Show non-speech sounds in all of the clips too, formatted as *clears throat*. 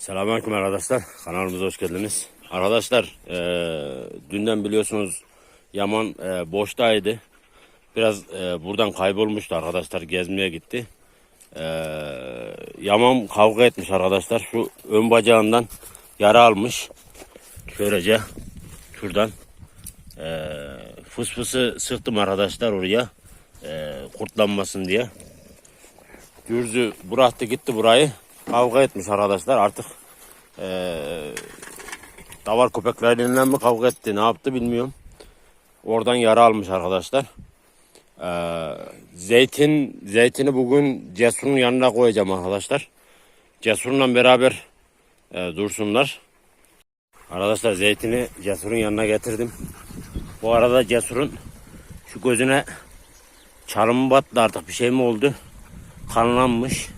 Selamünaleyküm arkadaşlar. Kanalımıza hoş geldiniz. Arkadaşlar eee, dünden biliyorsunuz Yaman eee, boştaydı. Biraz eee, buradan kaybolmuştu arkadaşlar. Gezmeye gitti. Eee, Yaman kavga etmiş arkadaşlar. Şu ön bacağından yara almış. Şöylece şuradan eee fıs fısı sıktım arkadaşlar oraya. Eee, kurtlanmasın diye. Gürzü bıraktı gitti burayı. Kavga etmiş arkadaşlar artık. Eee davar köpeklerinden mi kavga etti ne yaptı bilmiyorum. Oradan yara almış arkadaşlar. Eee, zeytin zeytini bugün Cesur'un yanına koyacağım arkadaşlar. Cesur'la beraber eee, dursunlar. Arkadaşlar zeytini Cesur'un yanına getirdim. Bu arada Cesur'un şu gözüne çalımı battı artık bir şey mi oldu? Kanlanmış.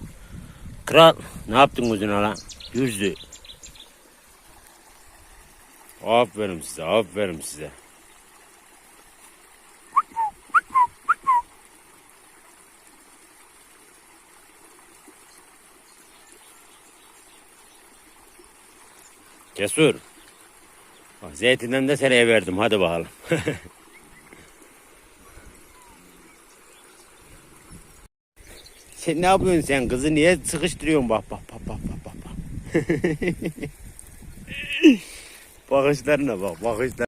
Kral ne yaptın gözüne lan? Yüzdü. Aferin size, aferin size. Cesur. Zeytinden de seneye verdim. Hadi bakalım. *laughs* sen ne yapıyorsun sen? Kızı niye sıkıştırıyorsun? Bak bak bak bak bak bak. bak. Bakışlarına bak, bakışlar.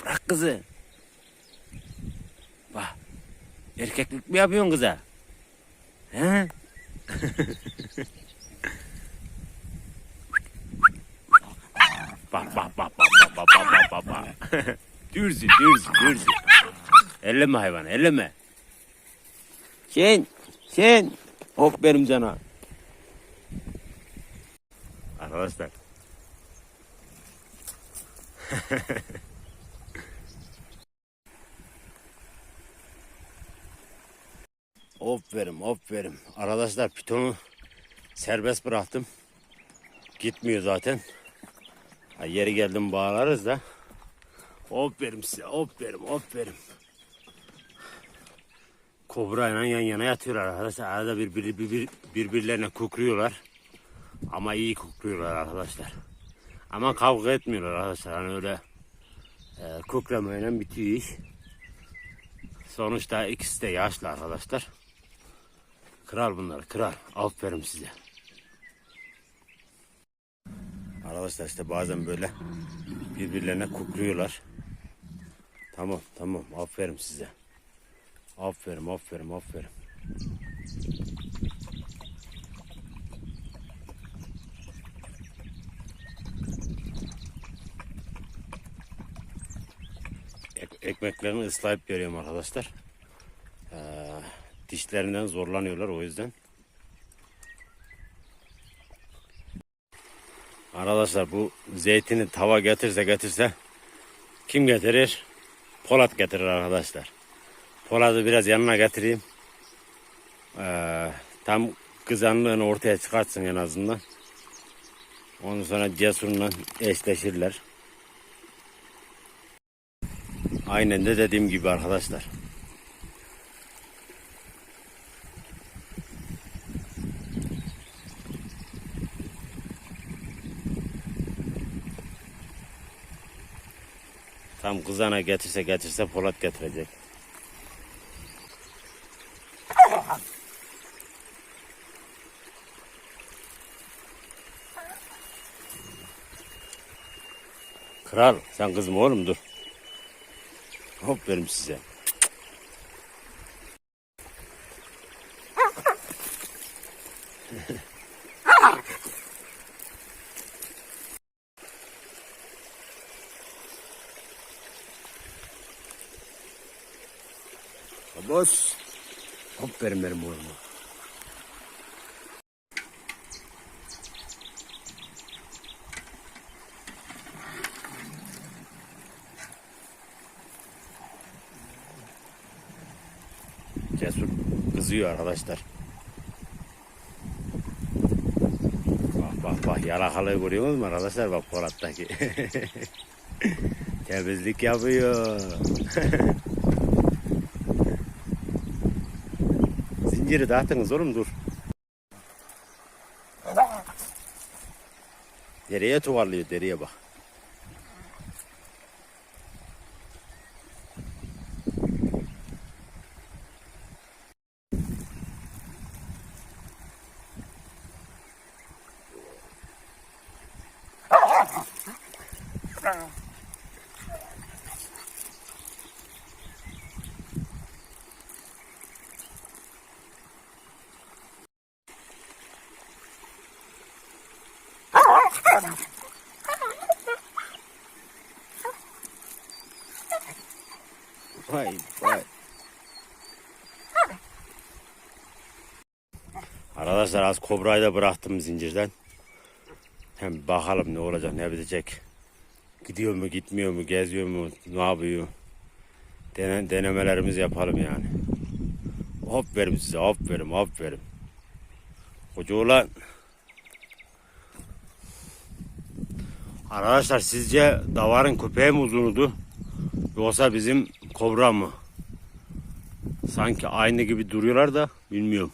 Bırak kızı. Bak. Erkeklik mi yapıyorsun kıza? He? bak bak bak bak bak bak bak bak bak. dürzü dürzü dürzü. Elleme hayvan elleme. Sen sen hop benim cana. Arkadaşlar. *laughs* Aferin aferin. Arkadaşlar pitonu serbest bıraktım. Gitmiyor zaten. Ha, yeri geldim bağlarız da. Aferin size aferin aferin. Kobra ile yan yana yatıyorlar arkadaşlar. Arada bir, bir, bir, bir- birbirlerine kukruyorlar. Ama iyi kukruyorlar arkadaşlar. Ama kavga etmiyorlar arkadaşlar. Hani öyle e, kuklamayla bitiyor iş. Sonuçta ikisi de yaşlı arkadaşlar. Kral bunlar kral. Aferin size. Arkadaşlar işte bazen böyle birbirlerine kukluyorlar. Tamam tamam aferin size. Aferin aferin aferin. Ek- ekmeklerini ıslayıp veriyorum arkadaşlar. Ee, dişlerinden zorlanıyorlar o yüzden. Arkadaşlar bu zeytini tava getirse getirse kim getirir? Polat getirir arkadaşlar. Polat'ı biraz yanına getireyim. Ee, tam kızanlığını ortaya çıkartsın en azından. Ondan sonra cesurla eşleşirler. Aynen de dediğim gibi arkadaşlar. Tam kızana getirse getirse Polat getirecek. Kral sen kızım oğlum dur. Hop verim size. Boş. Hop verim benim oğluma. Cesur kızıyor arkadaşlar. Bak bak bak yalakalığı görüyor musunuz arkadaşlar bak Polat'taki. *laughs* Temizlik yapıyor. *laughs* Zinciri dağıtınız oğlum dur. Dereye tuvarlıyor dereye bak. Vay vay. Arkadaşlar az kobrayı da bıraktım zincirden. Hem bakalım ne olacak ne bitecek. Gidiyor mu gitmiyor mu geziyor mu ne yapıyor. Dene, denemelerimizi yapalım yani. Aferin size aferin aferin. Koca oğlan. Arkadaşlar sizce davarın köpeği mi uzunudu? Yoksa bizim kobra mı? Sanki aynı gibi duruyorlar da bilmiyorum.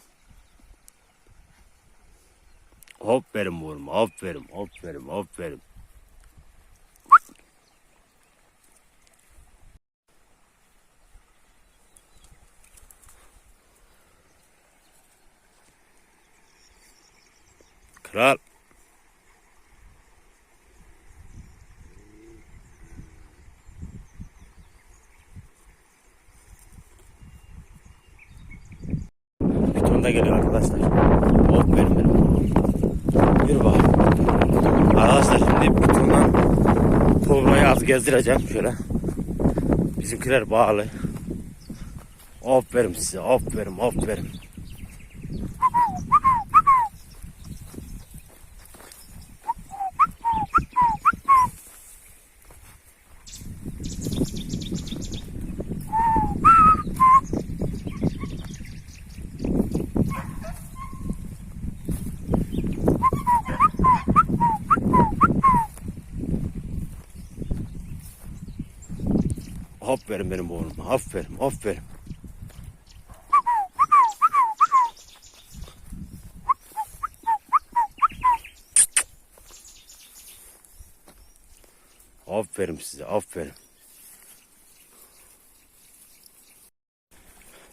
Aferin oğlum, aferin, aferin, aferin. Kral. Piton da geliyor arkadaşlar. Hop benim benim. Yürü bakalım. Arkadaşlar şimdi pitondan kobrayı az gezdireceğim şöyle. Bizimkiler bağlı. Aferin size aferin aferin. Aferin benim oğluma. Aferin, aferin. Aferin size, aferin.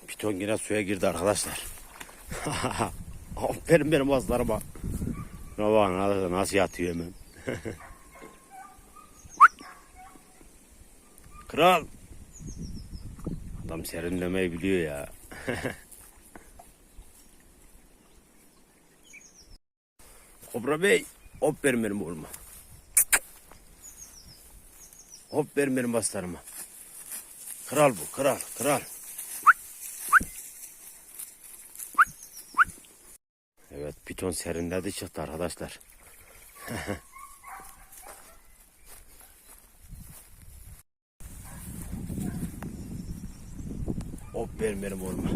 Piton yine suya girdi arkadaşlar. *laughs* aferin benim. Şuna bakın arkadaşlar nasıl yatıyor hemen. Kral. Adam serinlemeyi biliyor ya. *laughs* Kobra Bey. Hop verin benim oğluma. Hop verin benim baslarıma. Kral bu kral kral. Evet piton serinledi çıktı arkadaşlar. *laughs* Hop verin benim oğluma.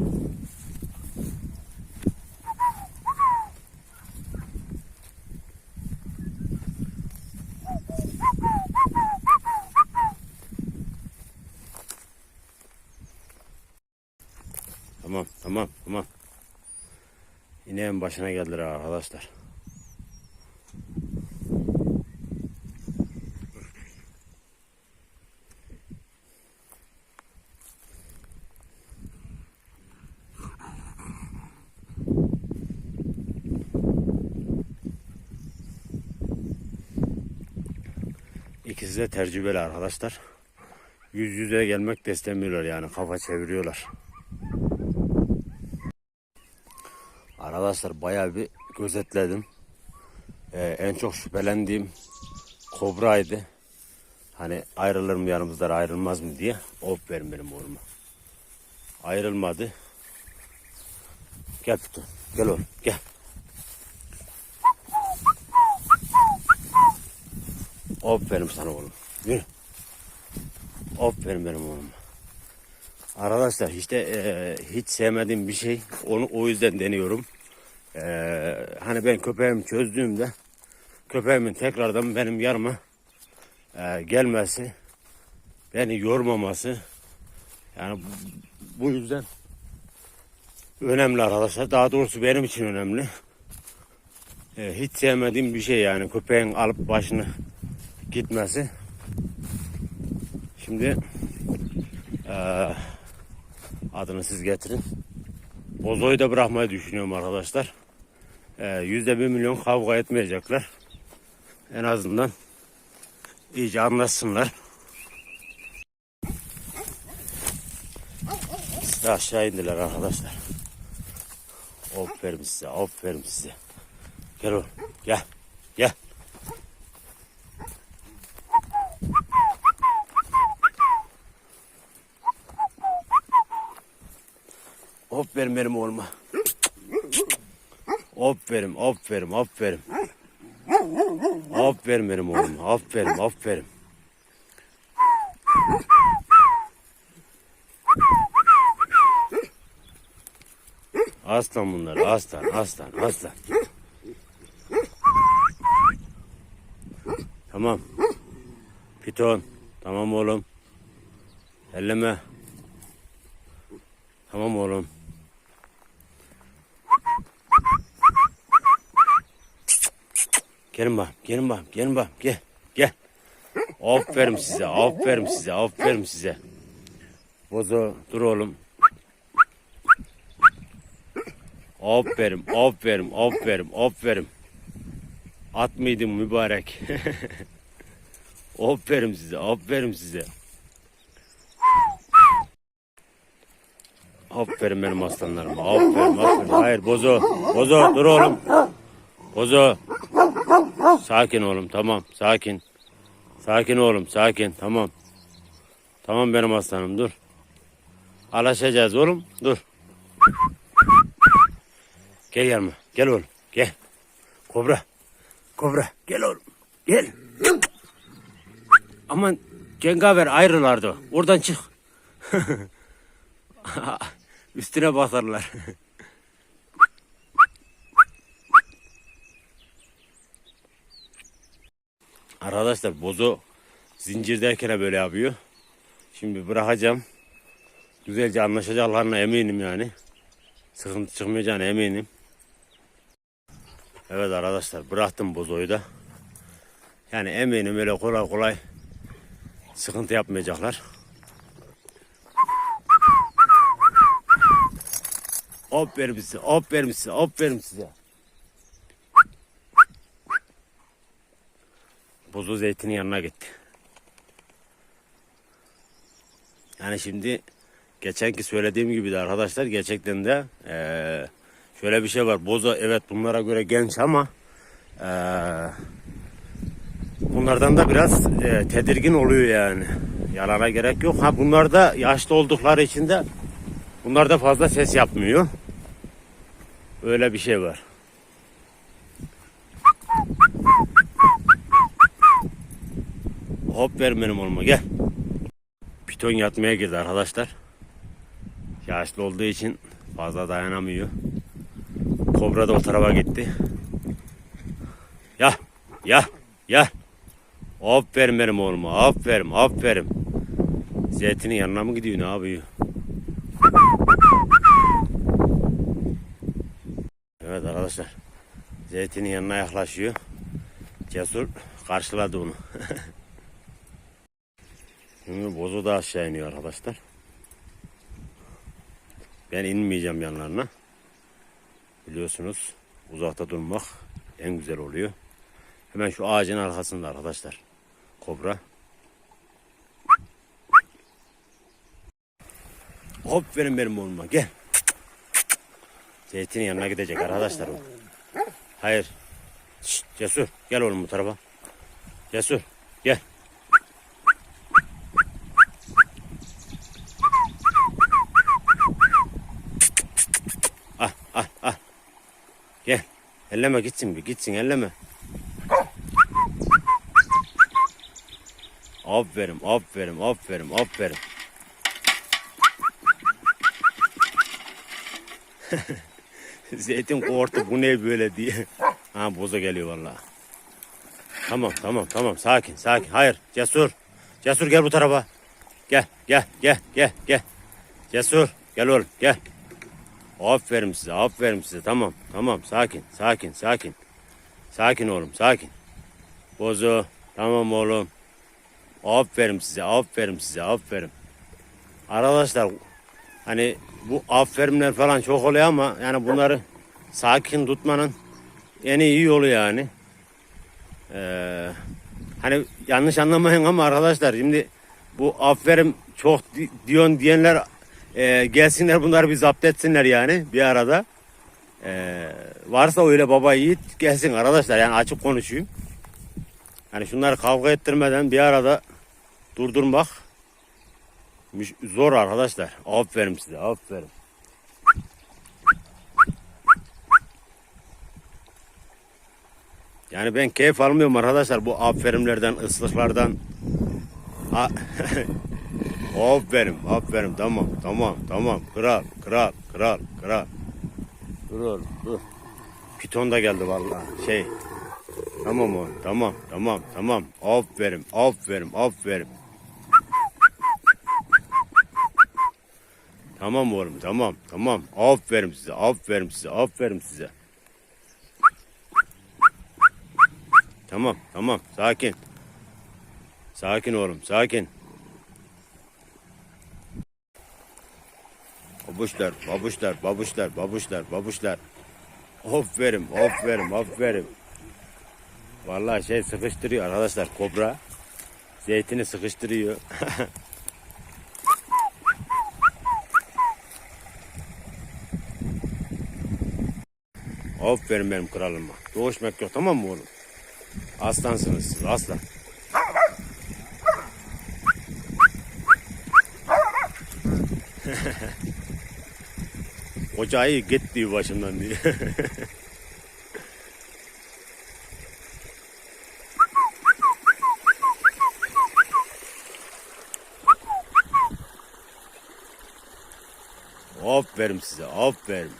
Tamam tamam tamam. İneğin başına geldiler arkadaşlar. İkisi de tecrübeli arkadaşlar. Yüz yüze gelmek de istemiyorlar yani kafa çeviriyorlar. Arkadaşlar bayağı bir gözetledim. Ee, en çok şüphelendiğim kobraydı. Hani ayrılır mı yanımızdan ayrılmaz mı diye. Hop verin benim oğluma. Ayrılmadı. Gel Pito. Gel oğlum gel. Aferin sana oğlum. Yürü. Aferin benim oğlum. Arkadaşlar işte e, hiç sevmediğim bir şey. Onu o yüzden deniyorum. E, hani ben köpeğimi çözdüğümde köpeğimin tekrardan benim yanıma e, gelmesi, beni yormaması yani bu, bu yüzden önemli arkadaşlar. Daha doğrusu benim için önemli. e, hiç sevmediğim bir şey yani köpeğin alıp başını gitmesi. Şimdi e, adını siz getirin. Bozo'yu da bırakmayı düşünüyorum arkadaşlar. Yüzde bir milyon kavga etmeyecekler. En azından iyice anlasınlar. İşte aşağı indiler arkadaşlar. Aferin size, aferin size. Gel oğlum, gel, gel. Aferin benim oğluma. Aferin, aferin, aferin. Aferin benim oğluma, aferin, aferin. Aslan bunlar, aslan, aslan, aslan. Tamam. Piton, tamam oğlum. Elleme. Tamam oğlum. Gelin bak, gelin bak, gelin bak, gel, gel. Aferin size, aferin size, aferin size. Bozo, dur oğlum. Aferin, aferin, aferin, aferin. At mıydın mübarek? *laughs* aferin size, aferin size. Aferin benim aslanlarıma, aferin, aferin. Hayır, bozo, bozo, dur oğlum. Bozo. Sakin oğlum, tamam, sakin. Sakin oğlum, sakin, tamam. Tamam benim aslanım, dur. Alaşacağız oğlum, dur. Gel yanıma. Gel oğlum. Gel. Kobra. Kobra. Gel oğlum. Gel. Aman cengaver ayrılardı. Oradan çık. *laughs* Üstüne basarlar. Arkadaşlar bozu zincirdeyken böyle yapıyor. Şimdi bırakacağım. Güzelce anlaşacaklarına eminim yani. Sıkıntı çıkmayacağına eminim. Evet arkadaşlar bıraktım bozoyu da. Yani eminim öyle kolay kolay sıkıntı yapmayacaklar. Aferin size, aferin size, aferin size. Bozu zeytinin yanına gitti. Yani şimdi geçenki söylediğim gibi de arkadaşlar gerçekten de eee, şöyle bir şey var. Boza evet bunlara göre genç ama eee, bunlardan da biraz eee, tedirgin oluyor yani. Yalana gerek yok. Ha bunlar da yaşlı oldukları için de bunlar da fazla ses yapmıyor. Öyle bir şey var. Hop ver benim oğluma gel. Piton yatmaya girdi arkadaşlar. Yaşlı olduğu için fazla dayanamıyor. Kobra da o tarafa gitti. Ya, ya, ya. Aferin benim oğluma, aferin, aferin. Zeytinin yanına mı gidiyor, ne yapıyor? Evet arkadaşlar. Zeytinin yanına yaklaşıyor. Cesur karşıladı onu. *laughs* Şimdi bozu da aşağı iniyor arkadaşlar. Ben inmeyeceğim yanlarına. Biliyorsunuz uzakta durmak en güzel oluyor. Hemen şu ağacın arkasında arkadaşlar. Kobra. Hop verin benim oğluma gel. Zeytinin yanına gidecek arkadaşlar o. Hayır. Şşt, cesur gel oğlum bu tarafa. Cesur gel. Elleme gitsin bir gitsin elleme. Aferin aferin aferin aferin. *laughs* Zeytin korktu bu ne böyle diye. Ha boza geliyor vallahi. Tamam tamam tamam sakin sakin. Hayır cesur. Cesur gel bu tarafa. Gel gel gel gel gel. Cesur gel oğlum gel. Aferin size aferin size tamam tamam sakin sakin sakin. Sakin oğlum sakin. Bozo. Tamam oğlum. Aferin size aferin size aferin. Arkadaşlar hani bu aferinler falan çok oluyor ama yani bunları sakin tutmanın en iyi yolu yani. Ee, hani yanlış anlamayın ama arkadaşlar şimdi bu aferin çok di- diyorsun diyenler e, gelsinler bunları bir zapt etsinler yani bir arada. Ee, varsa öyle baba yiğit gelsin arkadaşlar yani açık konuşayım. Hani şunları kavga ettirmeden bir arada durdurmak zor arkadaşlar. Aferin size aferin. Yani ben keyif almıyorum arkadaşlar bu aferinlerden, ıslıklardan. *laughs* Aferin, aferin. Tamam, tamam, tamam. Kral, kral, kral, kral. Dur oğlum, dur. Piton da geldi vallahi. Şey. Tamam oğlum, tamam, tamam, tamam. Aferin, aferin, aferin. Tamam oğlum, tamam, tamam. Aferin size, aferin size, aferin size. Tamam, tamam. Sakin. Sakin oğlum, sakin. Babuşlar, babuşlar, babuşlar, babuşlar, babuşlar. Aferin, aferin, aferin. Vallahi şey sıkıştırıyor arkadaşlar kobra. Zeytini sıkıştırıyor. *laughs* Aferin benim kralıma. Doğuşmak yok tamam mı oğlum? Aslansınız siz aslan. *laughs* Koca ayı git diyor başımdan diyor. *laughs* aferin size aferin.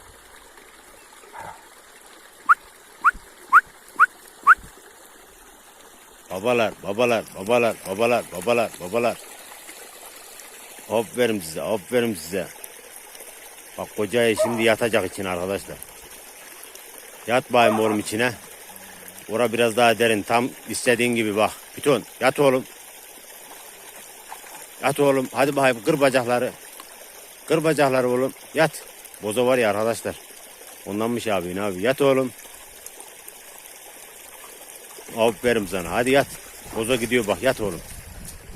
Babalar, babalar, babalar, babalar, babalar, babalar. Aferin size, aferin size. Bak kocayı şimdi yatacak için arkadaşlar. Yat bayım oğlum içine. Ora biraz daha derin. Tam istediğin gibi bak. Piton yat oğlum. Yat oğlum. Hadi bakayım kır bacakları. Kır bacakları oğlum. Yat. Bozo var ya arkadaşlar. Ondanmış abi ne abi. Yat oğlum. Aferin sana. Hadi yat. Bozo gidiyor bak. Yat oğlum.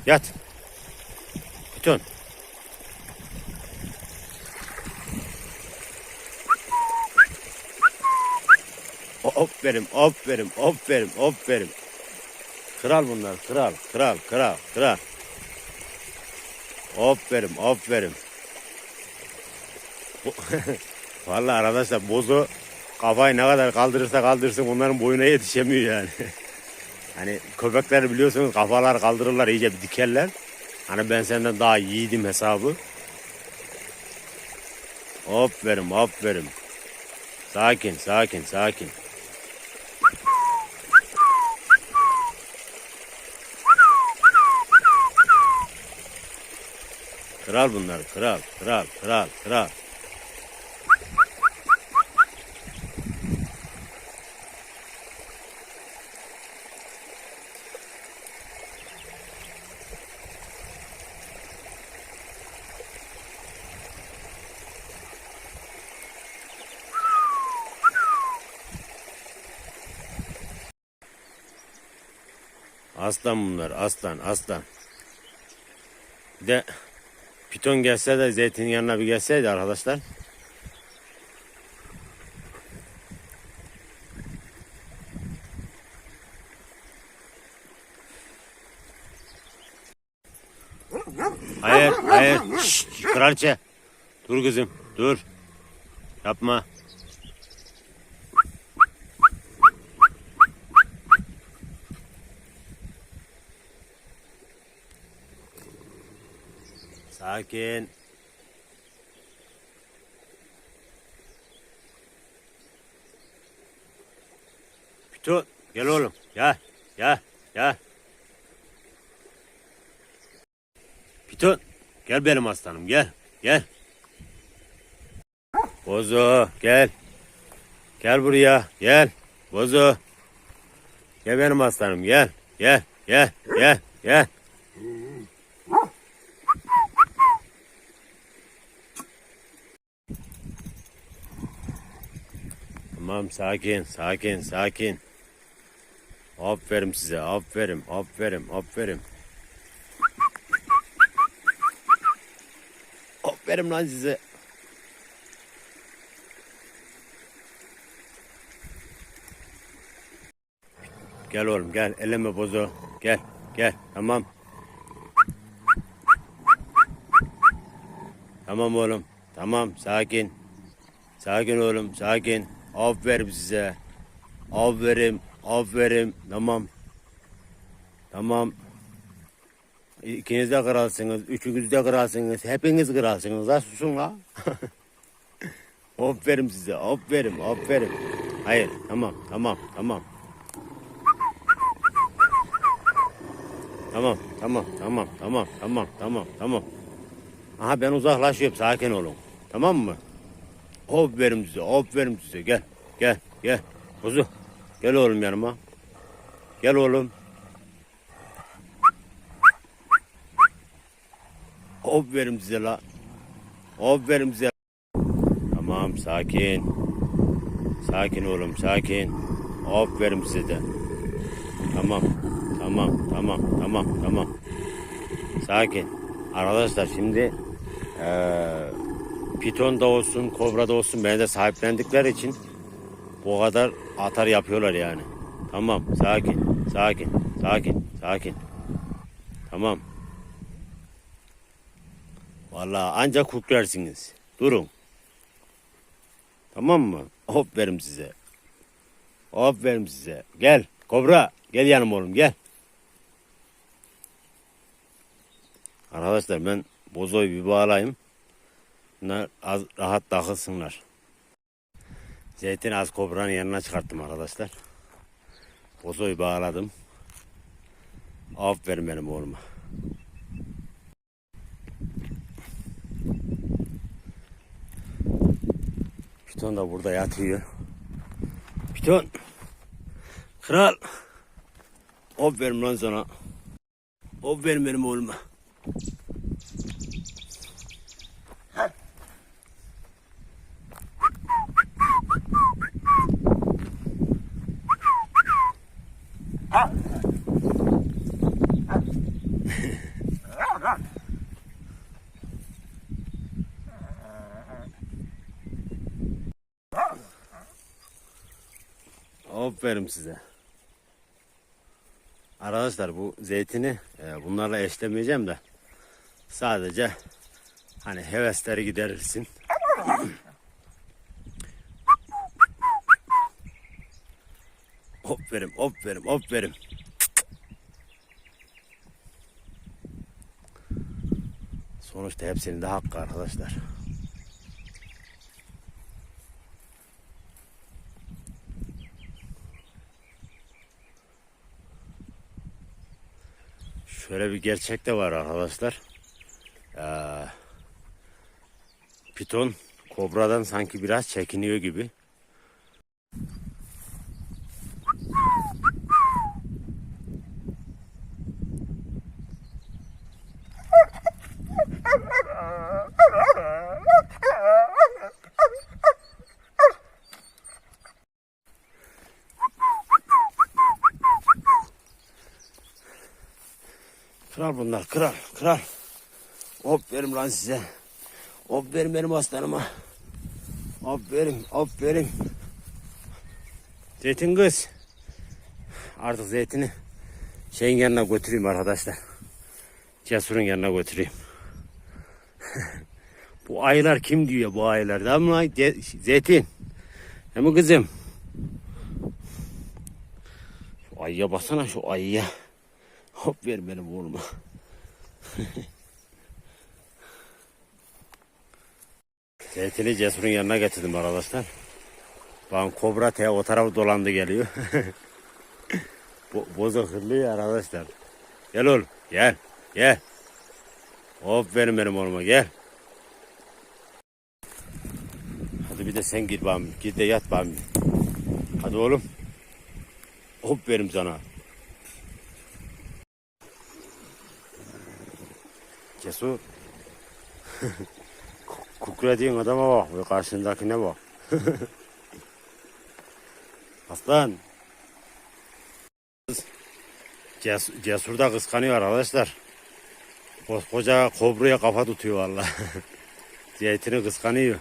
Yat. Piton. Aferin, aferin, aferin, aferin. Kral bunlar, kral, kral, kral, kral. Aferin, aferin. *laughs* Vallahi arkadaşlar bozu kafayı ne kadar kaldırırsa kaldırsın onların boyuna yetişemiyor yani. *laughs* hani köpekler biliyorsunuz kafalar kaldırırlar iyice bir dikerler. Hani ben senden daha yiğidim hesabı. Aferin, aferin. Sakin, sakin, sakin. Kral bunlar, kral, kral, kral, kral. Aslan bunlar, aslan, aslan. Bir de piton gelse de zeytin yanına bir gelseydi arkadaşlar. Hayır, hayır. Şşt, kraliçe. Dur kızım, dur. Yapma. Sakin. Piton, gel oğlum. Gel, gel, gel. Piton, gel benim aslanım, gel, gel. Bozo, gel. Gel buraya, gel. Bozo. Gel benim aslanım gel. Gel gel gel gel. Tamam sakin sakin sakin. Aferin size aferin aferin aferin. Aferin lan size. Gel oğlum gel eleme bozu. Gel gel tamam. Tamam oğlum. Tamam sakin. Sakin oğlum sakin. Aferin size. Aferin aferin tamam. Tamam. İkiniz de kralsınız. Üçünüz de kralsınız. Hepiniz kralsınız. La susun la. *laughs* aferin size. Aferin aferin. Hayır tamam tamam tamam. Tamam, tamam, tamam, tamam, tamam, tamam, tamam. Aha ben uzaklaşıyorum, sakin olun. Tamam mı? Aferin size, aferin size. Gel, gel, gel. Kuzu, gel oğlum yanıma. Gel oğlum. Aferin size la. Aferin size. Tamam, sakin. Sakin oğlum, sakin. Aferin size de. Tamam. Tamam, tamam, tamam, tamam. Sakin. Arkadaşlar şimdi eee piton da olsun, kobra da olsun beni de sahiplendikleri için bu kadar atar yapıyorlar yani. Tamam, sakin, sakin, sakin, sakin. Tamam. Vallahi ancak kuklersiniz. Durun. Tamam mı? Aferin size. Aferin size. Gel, kobra. Gel yanıma oğlum, gel. Arkadaşlar ben bozoyu bir bağlayayım. Az rahat takılsınlar. Zeytin az kobranın yanına çıkarttım arkadaşlar. Bozoyu bağladım. Aferin benim oğluma. Piton da burada yatıyor. Piton. Kral. Aferin lan sana. Aferin benim oğluma. Aferin size. Arkadaşlar bu zeytini e, bunlarla eşlemeyeceğim de sadece hani hevesleri giderirsin. Aferin, *clears throat* aferin, aferin. Sonuçta hepsinin de hakkı arkadaşlar. Şöyle bir gerçek de var arkadaşlar. Ee, piton kobradan sanki biraz çekiniyor gibi. Kral bunlar kral kral. Hop verim lan size. Hop verim benim aslanıma. Aferin aferin. Zeytin kız. Artık zeytini şeyin yanına götüreyim arkadaşlar. Cesur'un yanına götüreyim. *laughs* bu ayılar kim diyor bu ayılar? Değil mi Zeytin. Değil mi kızım? Şu ayıya baksana şu ayıya. Hop ver benim oğluma. Zeytini Cesur'un yanına getirdim arkadaşlar. Bakın Kobra T o tarafı dolandı geliyor. *laughs* Bo bozu hırlıyor arkadaşlar. Gel oğlum gel gel. Hop verin benim oğluma gel. Hadi bir de sen gir bana. Gir de yat bana. Hadi oğlum. Hop verim sana. Cesur. *laughs* Kukrediğin adama bak ve karşındakine bak. *laughs* Aslan. Ces Cesur da kıskanıyor arkadaşlar. Koskoca kobraya kafa tutuyor valla. *laughs* Zeytini kıskanıyor.